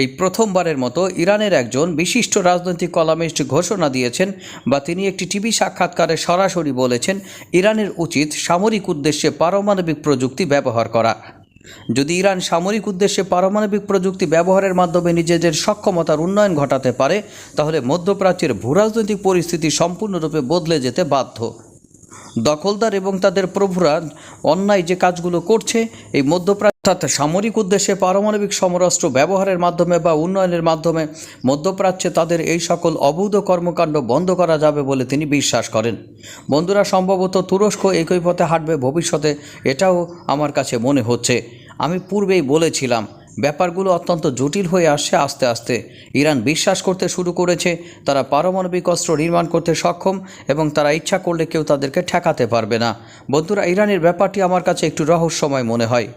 এই প্রথমবারের মতো ইরানের একজন বিশিষ্ট রাজনৈতিক কলামিস্ট ঘোষণা দিয়েছেন বা তিনি একটি টিভি সাক্ষাৎকারে সরাসরি বলেছেন, ইরানের উচিত সামরিক উদ্দেশ্যে পারমাণবিক প্রযুক্তি ব্যবহার করা। যদি ইরান সামরিক উদ্দেশ্যে পারমাণবিক প্রযুক্তি ব্যবহারের মাধ্যমে নিজেদের সক্ষমতার উন্নয়ন ঘটাতে পারে, তাহলে মধ্যপ্রাচ্যের ভূরাজনৈতিক পরিস্থিতি সম্পূর্ণরূপে বদলে যেতে বাধ্য। দখলদার এবং তাদের প্রভুরা অন্যায় যে কাজগুলো করছে, এই মধ্যপ্রাচ্য অর্থাৎ সামরিক উদ্দেশ্যে পারমাণবিক সমরাস্ত্র ব্যবহারের মাধ্যমে বা উন্নয়নের মাধ্যমে মধ্যপ্রাচ্যে তাদের এই সকল অবৈধ কর্মকাণ্ড বন্ধ করা যাবে বলে তিনি বিশ্বাস করেন। বন্ধুরা, সম্ভবত তুরস্ক একই পথে হাঁটবে ভবিষ্যতে, এটাও আমার কাছে মনে হচ্ছে। আমি পূর্বেই বলেছিলাম, ব্যাপারগুলো অত্যন্ত জটিল হয়ে আসছে আস্তে আস্তে। ইরান বিশ্বাস করতে শুরু করেছে, তারা পারমাণবিক অস্ত্র নির্মাণ করতে সক্ষম এবং তারা ইচ্ছা করলে কেউ তাদেরকে ঠেকাতে পারবে না। বন্ধুরা, ইরানের ব্যাপারটি আমার কাছে একটু রহস্যময় মনে হয়।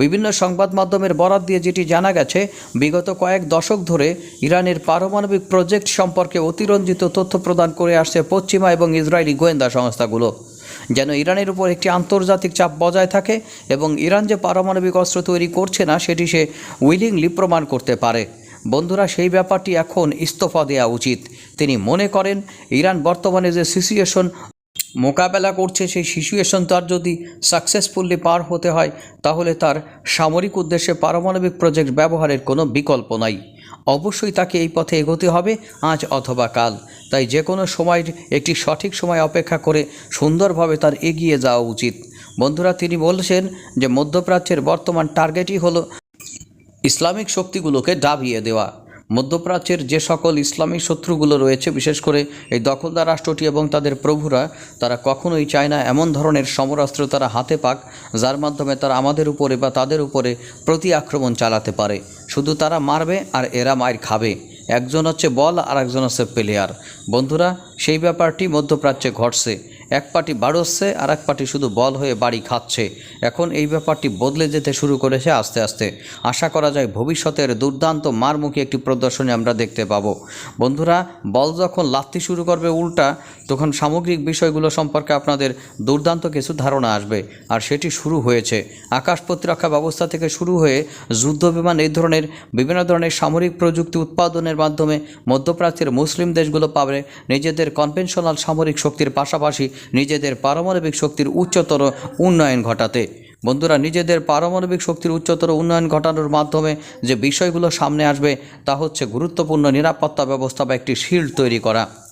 বিভিন্ন সংবাদ মাধ্যমের বরাত দিয়ে যেটি জানা গেছে, বিগত কয়েক দশক ধরে ইরানের পারমাণবিক প্রজেক্ট সম্পর্কে অতিরঞ্জিত তথ্য প্রদান করে আসছে পশ্চিমা এবং ইসরায়েলি গোয়েন্দা সংস্থাগুলো। যেন ইরানের উপর একটি আন্তর্জাতিক চাপ বজায় থাকে এবং ইরান যে পারমাণবিক অস্ত্র তৈরি করছে না, সেটি সে উইলিংলি প্রমাণ করতে পারে। বন্ধুরা, সেই ব্যাপারটি এখন ইস্তফা দেওয়া উচিত। তিনি মনে করেন, ইরান বর্তমানে যে সিচুয়েশন মোকাবেলা করছে সেই সিচুয়েশন তার যদি সাকসেসফুলি পার হতে হয়, তাহলে তার সামরিক উদ্দেশ্যে পারমাণবিক প্রজেক্ট ব্যবহারের কোনো বিকল্প নাই। অবশ্যই তাকে এই পথে এগোতে হবে আজ অথবা কাল। তাই যে কোনো সময়ের একটি সঠিক সময় অপেক্ষা করে সুন্দরভাবে তার এগিয়ে যাওয়া উচিত। বন্ধুরা, তিনি বলছেন যে মধ্যপ্রাচ্যের বর্তমান টার্গেটই হলো ইসলামিক শক্তিগুলোকে ডাবিয়ে দেওয়া। মধ্যপ্রাচ্যের যে সকল ইসলামিক শত্রুগুলো রয়েছে, বিশেষ করে এই দখলদার রাষ্ট্রটি এবং তাদের প্রভুরা, তারা কখনোই চায় না এমন ধরনের সমরাস্ত্র তারা হাতে পাক, যার মাধ্যমে তারা আমাদের উপরে বা তাদের উপরে প্রতি আক্রমণ চালাতে পারে। শুধু তারা মারবে আর এরা মায়ের খাবে। একজন হচ্ছে বল আর একজন হচ্ছে প্লেয়ার বন্ধুরা, সেই ব্যাপারটি মধ্যপ্রাচ্যে ঘটছে। এক পার্টি বাড়ছে আর এক পার্টি শুধু বল হয়ে বাড়ি খাচ্ছে। এখন এই ব্যাপারটি বদলে যেতে শুরু করেছে আস্তে আস্তে। আশা করা যায় ভবিষ্যতের দুর্দান্ত মারমুখী একটি প্রদর্শনী আমরা দেখতে পাবো। বন্ধুরা, বল যখন লাথি শুরু করবে উল্টা, তখন সামগ্রিক বিষয়গুলো সম্পর্কে আপনাদের দুর্দান্ত কিছু ধারণা আসবে। আর সেটি শুরু হয়েছে। আকাশ প্রতিরক্ষা ব্যবস্থা থেকে শুরু হয়ে যুদ্ধ বিমান এই ধরনের বিভিন্ন ধরনের সামরিক প্রযুক্তি উৎপাদনের মাধ্যমে মধ্যপ্রাচ্যের মুসলিম দেশগুলো পাবে। নিজেদের কনভেনশনাল সামরিক শক্তির পাশাপাশি নিজেদের পারমাণবিক শক্তির উচ্চতর উন্নয়ন ঘটাতে। বন্ধুরা, নিজেদের পারমাণবিক শক্তির উচ্চতর উন্নয়ন ঘটানোর মাধ্যমে যে বিষয়গুলো সামনে আসবে তা হচ্ছে গুরুত্বপূর্ণ নিরাপত্তা ব্যবস্থা বা একটি শিল্ড তৈরি করা।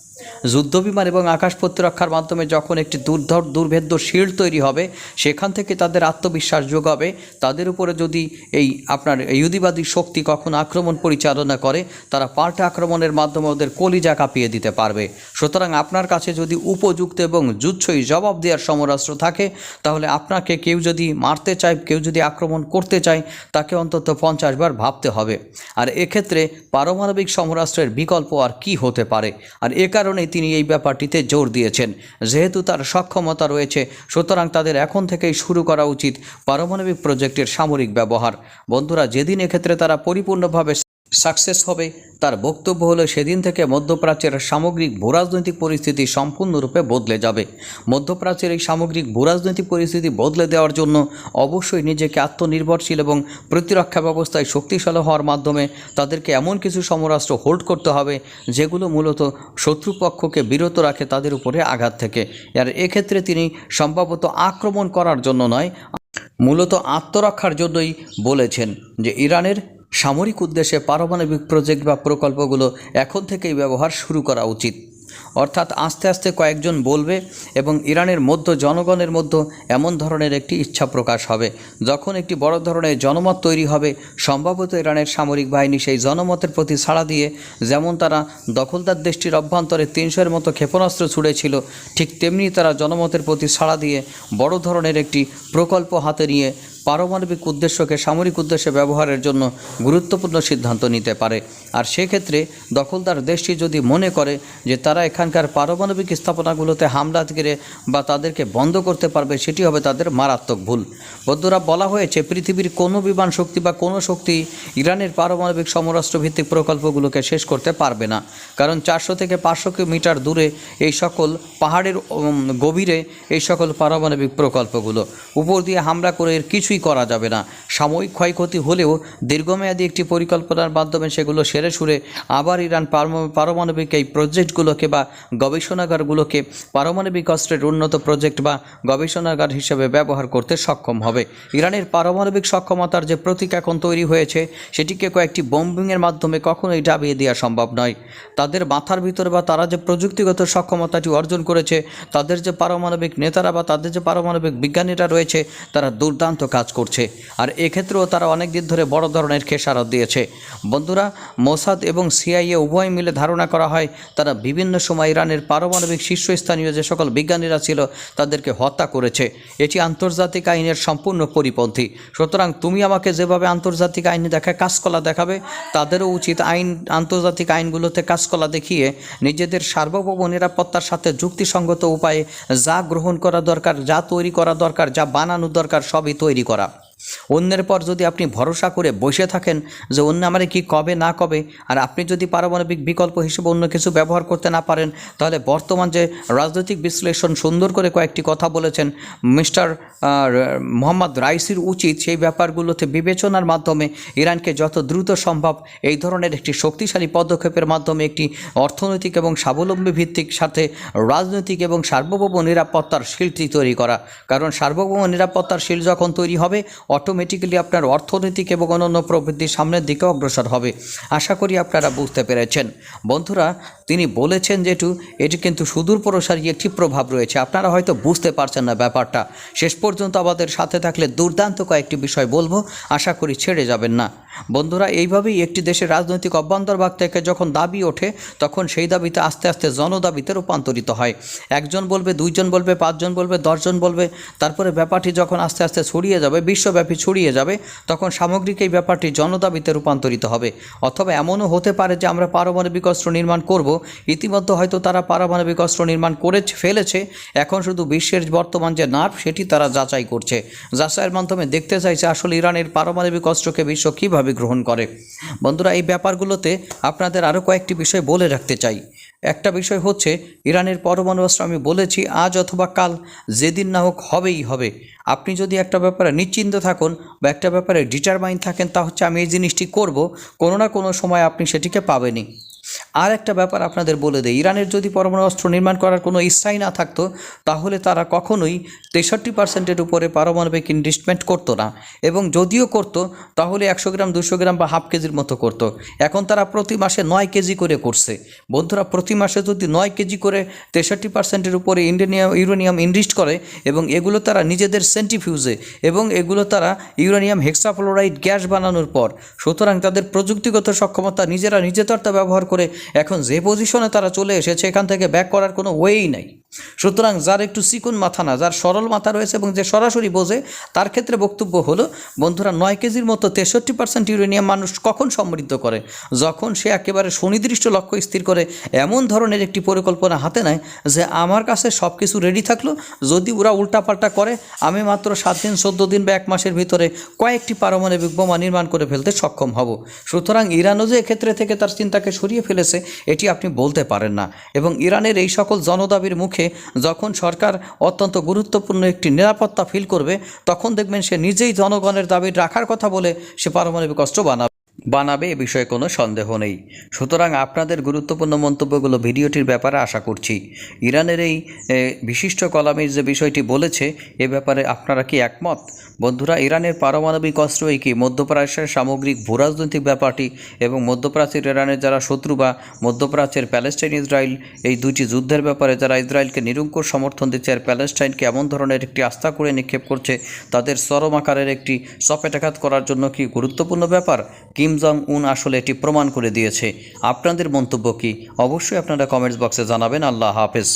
যুদ্ধবিমান এবং আকাশ প্রতিরক্ষার মাধ্যমে যখন একটি দুর্ধর, দুর্ভেদ্য শিল্ড তৈরি হবে, সেখান থেকে তাদের আত্মবিশ্বাস যোগাবে। তাদের উপরে যদি এই আপনার ইহুদিবাদী শক্তি কখন আক্রমণ পরিচালনা করে, তারা পাল্টা আক্রমণের মাধ্যমে ওদের কলিজা কাঁপিয়ে দিতে পারবে। সুতরাং আপনার কাছে যদি উপযুক্ত এবং যুচ্ছই জবাব দেওয়ার সমরাস্ত্র থাকে, তাহলে আপনাকে কেউ যদি মারতে চায়, কেউ যদি আক্রমণ করতে চায়, তাকে অন্তত পঞ্চাশ বার ভাবতে হবে। আর এক্ষেত্রে পারমাণবিক সমরাস্ত্রের বিকল্প আর কি হতে পারে? আর এ কারণেই তিনি এই ব্যাপারটিতে জোর দিয়েছেন। যেহেতু তার সক্ষমতা রয়েছে, সুতরাং তাদের এখন থেকেই শুরু করা উচিত পারমাণবিক প্রজেক্টের সামরিক ব্যবহার। বন্ধুরা, যেদিন এক্ষেত্রে তারা পরিপূর্ণভাবে সাকসেস হবে। তার বক্তব্য হলো, সেদিন থেকে মধ্যপ্রাচ্যের সামগ্রিক ভূরাজনৈতিক পরিস্থিতি সম্পূর্ণরূপে বদলে যাবে। মধ্যপ্রাচ্যের এই সামগ্রিক ভূরাজনৈতিক পরিস্থিতি বদলে দেওয়ার জন্য অবশ্যই নিজেকে আত্মনির্ভরশীল এবং প্রতিরক্ষা ব্যবস্থায় শক্তিশালী হওয়ার মাধ্যমে তাদেরকে এমন কিছু সমরাষ্ট্র হোল্ড করতে হবে, যেগুলো মূলত শত্রুপক্ষকে বিরত রাখে তাদের উপরে আঘাত থেকে। আর এক্ষেত্রে তিনি সম্ভবত আক্রমণ করার জন্য নয়, মূলত আত্মরক্ষার জন্যই বলেছেন যে ইরানের সামরিক উদ্দেশ্যে পারমাণবিক প্রজেক্ট বা প্রকল্পগুলো এখন থেকেই ব্যবহার শুরু করা উচিত। অর্থাৎ আস্তে আস্তে কয়েকজন বলবে এবং ইরানের মধ্য জনগণের মধ্যে এমন ধরনের একটি ইচ্ছা প্রকাশ হবে। যখন একটি বড় ধরনের জনমত তৈরি হবে, সম্ভবত ইরানের সামরিক বাহিনী সেই জনমতের প্রতি সাড়া দিয়ে, যেমন তারা দখলদার দেশটির অভ্যন্তরে তিনশোর মতো ক্ষেপণাস্ত্র ছুড়েছিল, ঠিক তেমনি তারা জনমতের প্রতি সাড়া দিয়ে বড় ধরনের একটি প্রকল্প হাতে নিয়ে পারমাণবিক উদ্দেশ্যকে সামরিক উদ্দেশ্যে ব্যবহারের জন্য গুরুত্বপূর্ণ সিদ্ধান্ত নিতে পারে। আর সেক্ষেত্রে দখলদার দেশটি যদি মনে করে যে তারা এখানকার পারমাণবিক স্থাপনাগুলোতে হামলা করে বা তাদেরকে বন্ধ করতে পারবে, সেটি হবে তাদের মারাত্মক ভুল। বন্ধুরা, বলা হয়েছে পৃথিবীর কোনো বিমান শক্তি বা কোনো শক্তি ইরানের পারমাণবিক সমরাষ্ট্রভিত্তিক প্রকল্পগুলোকে শেষ করতে পারবে না। কারণ চারশো থেকে পাঁচশো মিটার দূরে এই সকল পাহাড়ের গভীরে এই সকল পারমাণবিক প্রকল্পগুলো। উপর দিয়ে হামলা করে এর কিছুই কিছুই করা যাবে না। সাময়িক ক্ষয়ক্ষতি হলেও দীর্ঘমেয়াদী একটি পরিকল্পনার মাধ্যমে সেগুলো সেরে সুরে আবার ইরান পারমাণবিক এই প্রজেক্টগুলোকে বা গবেষণাগারগুলোকে পারমাণবিক অস্ত্রের উন্নত প্রজেক্ট বা গবেষণাগার হিসেবে ব্যবহার করতে সক্ষম হবে। ইরানের পারমাণবিক সক্ষমতার যে প্রতীক এখন তৈরি হয়েছে, সেটিকে কয়েকটি বোম্বিংয়ের মাধ্যমে কখনোই ডাবিয়ে দেওয়া সম্ভব নয়। তাদের মাথার ভিতরে বা তারা যে প্রযুক্তিগত সক্ষমতাটি অর্জন করেছে, তাদের যে পারমাণবিক নেতারা বা তাদের যে পারমাণবিক বিজ্ঞানীরা রয়েছে, তারা দুর্দান্ত কাজ করছে। আর এক্ষেত্রেও তারা অনেক দিন ধরে বড় ধরনের খেসারত দিয়েছে। বন্ধুরা, মোসাদ এবং সিআইএ উভয় মিলে ধারণা করা হয়, তারা বিভিন্ন সময় ইরানের পারমাণবিক শীর্ষস্থানীয় যে সকল বিজ্ঞানীরা ছিল, তাদেরকে হত্যা করেছে। এটি আন্তর্জাতিক আইনের সম্পূর্ণ পরিপন্থী। সুতরাং তুমি আমাকে যেভাবে আন্তর্জাতিক আইনে দেখা, কাজকলা দেখাবে, তাদেরও উচিত আইন, আন্তর্জাতিক আইনগুলোতে কাজকলা দেখিয়ে নিজেদের সার্বভৌম নিরাপত্তার সাথে যুক্তিসঙ্গত উপায়ে যা গ্রহণ করা দরকার, যা তৈরি করা দরকার, যা বানানো দরকার, সবই তৈরি করা। অন্যের পর যদি আপনি ভরসা করে বসে থাকেন যে অন্য আমারে কি কবে না কবে, আর আপনি যদি পারমাণবিক বিকল্প হিসেবে অন্য কিছু ব্যবহার করতে না পারেন, তাহলে বর্তমান যে রাজনৈতিক বিশ্লেষণ সুন্দর করে কয়েকটি কথা বলেছেন মিস্টার মোহাম্মদ রাইসির উচিত সেই ব্যাপারগুলোতে বিবেচনার মাধ্যমে ইরানকে যত দ্রুত সম্ভব এই ধরনের একটি শক্তিশালী পদক্ষেপের মাধ্যমে একটি অর্থনৈতিক এবং স্বাবলম্বী ভিত্তিক সাথে রাজনৈতিক এবং সার্বভৌম নিরাপত্তার শিলটি তৈরি করা। কারণ সার্বভৌম নিরাপত্তার শিল যখন তৈরি হবে অটোমেটিক্যালি আপনার অর্থনৈতিক এবং অন্যান্য প্রবৃদ্ধি সামনের দিকে অগ্রসর হবে। আশা করি আপনারা বুঝতে পেরেছেন। বন্ধুরা, তিনি বলেছেন যেটু এটি কিন্তু সুদূর প্রসারী একটি প্রভাব রয়েছে। আপনারা হয়তো বুঝতে পারছেন না ব্যাপারটা। শেষ পর্যন্ত আমাদের সাথে থাকলে দুর্দান্ত কয়েকটি বিষয় বলব। আশা করি ছেড়ে যাবেন না। বন্ধুরা, এইভাবেই একটি দেশের রাজনৈতিক অভ্যন্তরভাগ থেকে যখন দাবি ওঠে, তখন সেই দাবিতে আস্তে আস্তে জনদাবিতে রূপান্তরিত হয়। একজন বলবে, দুইজন বলবে, পাঁচজন বলবে, দশজন বলবে, তারপরে ব্যাপারটি যখন আস্তে আস্তে ছড়িয়ে যাবে, বিশ্বব্যাপী ছড়িয়ে যাবে, তখন সামগ্রিক এই ব্যাপারটি জনদাবিতে রূপান্তরিত হবে। অথবা এমনও হতে পারে যে আমরা পারমাণবিক অস্ত্র নির্মাণ করব, ইতিমধ্যে হয়তো তারা পারমাণবিক অস্ত্র নির্মাণ করে ফেলেছে, এখন শুধু বিশ্বের বর্তমান যে নার্ভ, সেটি তারা যাচাই করছে। যাচাইয়ের মাধ্যমে দেখতে চাইছে আসলে ইরানের পারমাণবিক অস্ত্রকে বিশ্ব কীভাবে গ্রহণ করে। বন্ধুরা, এই ব্যাপারগুলোতে আপনাদের আরও কয়েকটি বিষয় বলে রাখতে চাই। একটা বিষয় হচ্ছে, ইরানের পরমাণু অস্ত্র আমি বলেছি, আজ অথবা কাল যেদিন না হোক হবেই হবে। আপনি যদি একটা ব্যাপারে নিশ্চিন্ত থাকুন বা একটা ব্যাপারে ডিটারমাইন থাকেন, তা হচ্ছে আমি এই জিনিসটি করব, কোনো না কোনো সময় আপনি সেটিকে পাবেনই। আর একটা ব্যাপার আপনাদের বলে দেয় ইরানের যদি পরমাণু অস্ত্র নির্মাণ করার কোনো ইচ্ছাই না থাকতো, তাহলে তারা কখনোই তেষট্টি পার্সেন্টের উপরে পারমাণবিক ইনভেস্টমেন্ট করতো না। এবং যদিও করতো, তাহলে একশো গ্রাম, দুশো গ্রাম বা হাফ কেজির মতো করতো। এখন তারা প্রতি মাসে নয় কেজি করে করছে। বন্ধুরা, প্রতি মাসে যদি নয় কেজি করে তেষট্টি পার্সেন্টের উপরে ইন্ডেনিয়াম, ইউরেনিয়াম ইনভেস্ট করে এবং এগুলো তারা নিজেদের সেন্টিফিউজে এবং এগুলো তারা ইউরেনিয়াম হেক্সাফ্লোরাইড গ্যাস বানানোর পর, সুতরাং তাদের প্রযুক্তিগত সক্ষমতা নিজেরা নিজেদের ব্যবহার করে এখন যে পজিশনে তারা চলে এসেছে, এখান থেকে ব্যাক করার কোনো ওয়েই নাই। সুতরাং যার একটু চিকুন মাথা না, যার সরল মাথা রয়েছে এবং যে সরাসরি বোঝে, তার ক্ষেত্রে বক্তব্য হলো, বন্ধুরা, নয় কেজির মতো তেষট্টি পার্সেন্ট ইউরেনিয়াম মানুষ কখন সমৃদ্ধ করে? যখন সে একেবারে সুনির্দিষ্ট লক্ষ্য স্থির করে, এমন ধরনের একটি পরিকল্পনা হাতে নেয় যে, আমার কাছে সব কিছু রেডি থাকল, যদি ওরা উল্টাপাল্টা করে, আমি মাত্র সাত দিন, চোদ্দ দিন বা এক মাসের ভিতরে কয়েকটি পারমাণবিক বোমা নির্মাণ করে ফেলতে সক্ষম হব। সুতরাং ইরানও যে এক্ষেত্রে থেকে তার চিন্তাকে সরিয়ে ফেলেছে, এটি আপনি বলতে পারেন না। এবং ইরানের এই সকল জনদাবির মুখে যখন সরকার অত্যন্ত গুরুত্বপূর্ণ একটি নিরাপত্তা ফিল করবে, তখন দেখবেন সে নিজেই জনগণের দাবি রাখার কথা বলে সে পারমাণবিক অস্ত্র বানাবে। বানাবে এ বিষয়ে কোনো সন্দেহ নেই। সুতরাং আপনাদের গুরুত্বপূর্ণ মন্তব্যগুলো ভিডিওটির ব্যাপারে আশা করছি। ইরানের এই বিশিষ্ট কলামের যে বিষয়টি বলেছে, এ ব্যাপারে আপনারা কি একমত? বন্ধুরা, ইরানের পারমাণবিক অস্ত্র এই কি মধ্যপ্রাচ্যের সামগ্রিক ভূরাজনৈতিক ব্যাপারটি এবং মধ্যপ্রাচ্যের ইরানের যারা শত্রু বা মধ্যপ্রাচ্যের প্যালেস্টাইন ইসরায়েল এই দুটি যুদ্ধের ব্যাপারে যারা ইসরায়েলকে নিরঙ্কুশ সমর্থন দিচ্ছে আর প্যালেস্টাইনকে এমন ধরনের একটি আস্থা করে নিক্ষেপ করছে, তাদের চরম আকারের একটি সপেটাঘাত করার জন্য কি গুরুত্বপূর্ণ ব্যাপার? কিম জং উন আসলে এটি প্রমাণ করে দিয়েছে। আপনাদের মন্তব্য কি? অবশ্যই আপনারা কমেন্টস বক্সে জানাবেন। আল্লাহ হাফেজ।